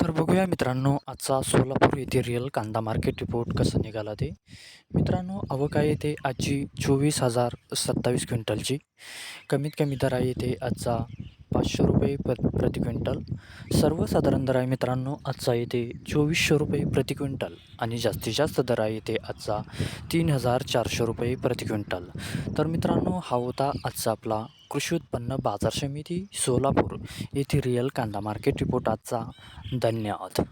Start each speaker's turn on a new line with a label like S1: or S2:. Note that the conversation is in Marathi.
S1: तर बघूया मित्रांनो आजचा सोलापूर येथे रिअल कांदा मार्केट रिपोर्ट कसं निघाला ते. मित्रांनो आवक आहे ते आजची चोवीस हजार सत्तावीस क्विंटलची. कमीत कमी दर आहे येथे आजचा पाचशे रुपये प प्रति क्विंटल. सर्वसाधारण दर आहे मित्रांनो आजचा येते चोवीसशे रुपये प्रति क्विंटल आणि जास्तीत जास्त दर आहे येते आजचा तीन हजार चारशे रुपये प्रति क्विंटल. तर मित्रांनो हा होता आजचा आपला कृषी उत्पन्न बाजार समिती सोलापूर येथे रिअल कांदा मार्केट रिपोर्ट आजचा. धन्यवाद.